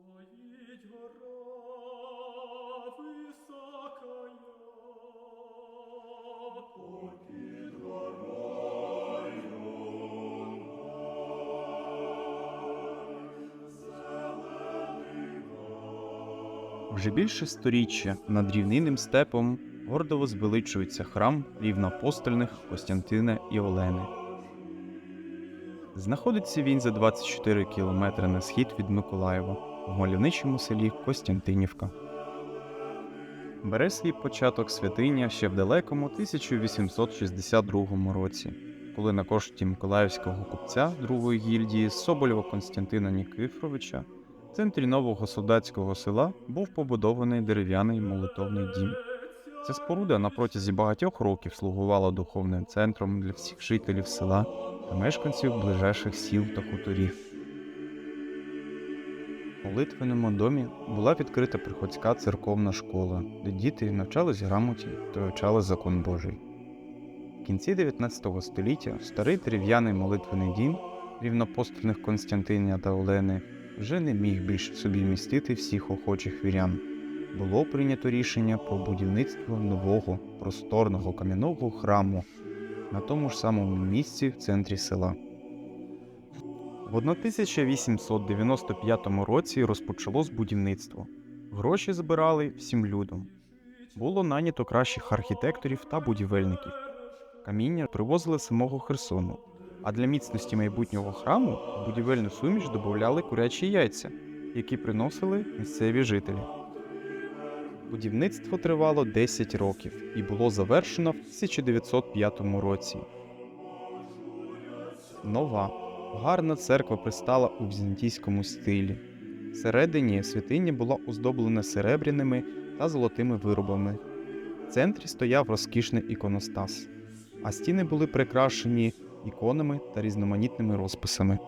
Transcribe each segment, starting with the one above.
Стоїть гора високая, попід Вже більше сторіччя над рівнинним степом гордо возвеличується храм рівноапостольних Костянтина і Олени. Знаходиться він за 24 кілометри на схід від Миколаєва в мальовничому селі Костянтинівка. Бере свій початок святиня ще в далекому 1862 році, коли на кошті миколаївського купця другої гільдії Соболєва Константина Нікифоровича в центрі нового солдатського села був побудований дерев'яний молитовний дім. Ця споруда на протязі багатьох років слугувала духовним центром для всіх жителів села та мешканців ближайших сіл та хуторів. У молитвеному домі була відкрита приходська церковна школа, де діти навчались грамоті та вивчали закон Божий. В кінці 19 століття старий дерев'яний молитвений дім рівнопостольних Константиня та Олени вже не міг більше собі вмістити всіх охочих вірян. Було прийнято рішення про будівництво нового просторного кам'яного храму на тому ж самому місці в центрі села. В 1895 році розпочалось будівництво. Гроші збирали всім людям. Було нанято кращих архітекторів та будівельників. Каміння привозили з самого Херсону, а для міцності майбутнього храму в будівельну суміш додавали курячі яйця, які приносили місцеві жителі. Будівництво тривало 10 років і було завершено в 1905 році. Нова, гарна церква пристала у візантійському стилі. Всередині святиня була оздоблена серебряними та золотими виробами. В центрі стояв розкішний іконостас, а стіни були прикрашені іконами та різноманітними розписами.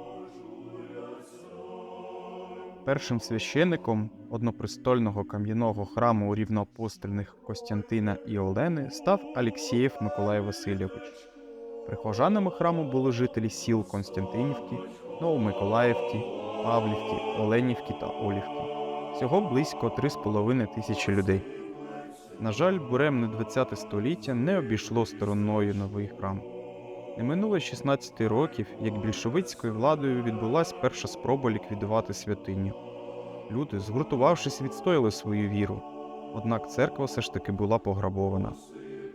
Першим священником однопрестольного кам'яного храму рівноапостольних Костянтина і Олени став Алексєєв Миколай Васильович. Прихожанами храму були жителі сіл Константинівки, Новомиколаївки, Павлівки, Оленівки та Олівки. Всього близько 3,5 тисячі людей. На жаль, буремне 20 століття не обійшло стороною новий храм. Не минуло 16 років, як більшовицькою владою відбулася перша спроба ліквідувати святиню. Люди, згуртувавшись, відстояли свою віру. Однак церква все ж таки була пограбована.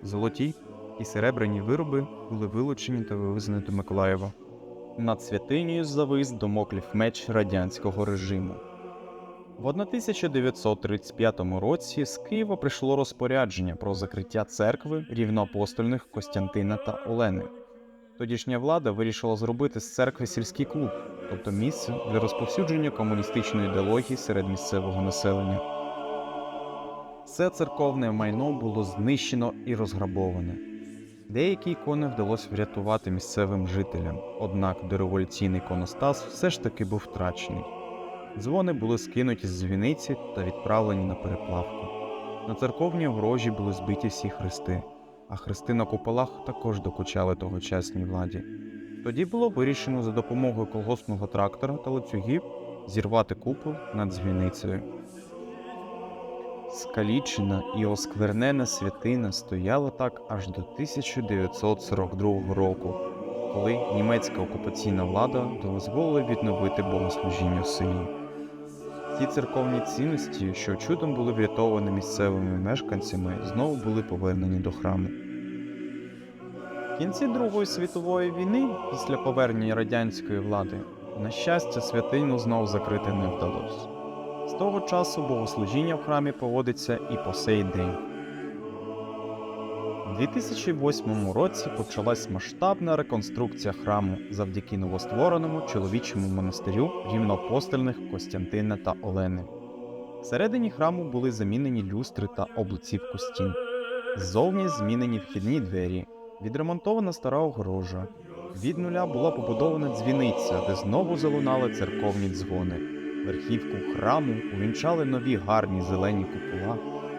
Золоті і серебряні вироби були вилучені та вивезені до Миколаєва. Над святинею завис домоклів меч радянського режиму. В 1935 році з Києва прийшло розпорядження про закриття церкви рівноапостольних Костянтина та Олени. Тодішня влада вирішила зробити з церкви сільський клуб, тобто місце для розповсюдження комуністичної ідеології серед місцевого населення. Все церковне майно було знищено і розграбоване. Деякі ікони вдалося врятувати місцевим жителям, однак дореволюційний іконостас все ж таки був втрачений. Дзвони були скинуті з дзвіниці та відправлені на переплавку. На церковній огорожі були збиті всі хрести, а хрести на куполах також докучали тогочасній владі. Тоді було вирішено за допомогою колгоспного трактора та ланцюгів зірвати купол над дзвіницею. Скалічена і осквернена святина стояла так аж до 1942 року, коли німецька окупаційна влада дозволила відновити богослужіння в селі. Ті церковні цінності, що чудом були врятовані місцевими мешканцями, знову були повернені до храму. В кінці Другої світової війни, після повернення радянської влади, на щастя, святиню знов закрити не вдалося. З того часу богослужіння в храмі проводиться і по сей день. У 2008 році почалась масштабна реконструкція храму завдяки новоствореному чоловічому монастирю рівноапостольних Костянтина та Олени. Всередині храму були замінені люстри та облицівку стін. Ззовні змінені вхідні двері, відремонтована стара огорожа. Від нуля була побудована дзвіниця, де знову залунали церковні дзвони. Верхівку храму увінчали нові гарні зелені купола,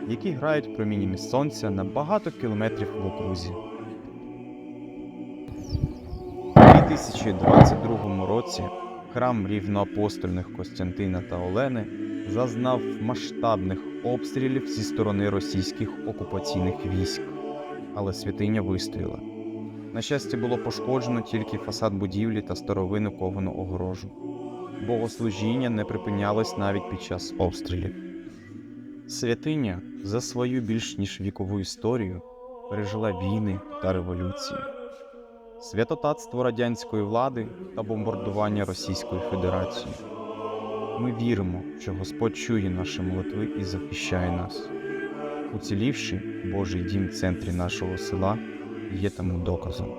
які грають проміннями сонця на багато кілометрів в окрузі. У 2022 році храм рівноапостольних Костянтина та Олени зазнав масштабних обстрілів зі сторони російських окупаційних військ, але святиня вистояла. На щастя, було пошкоджено тільки фасад будівлі та старовинну ковану огорожу. Богослужіння не припинялось навіть під час обстрілів. Святиня за свою більш ніж вікову історію пережила війни та революції, святотатство радянської влади та бомбардування Російської Федерації. Ми віримо, що Господь чує наші молитви і захищає нас. Уцілівши Божий дім в центрі нашого села є тому доказом.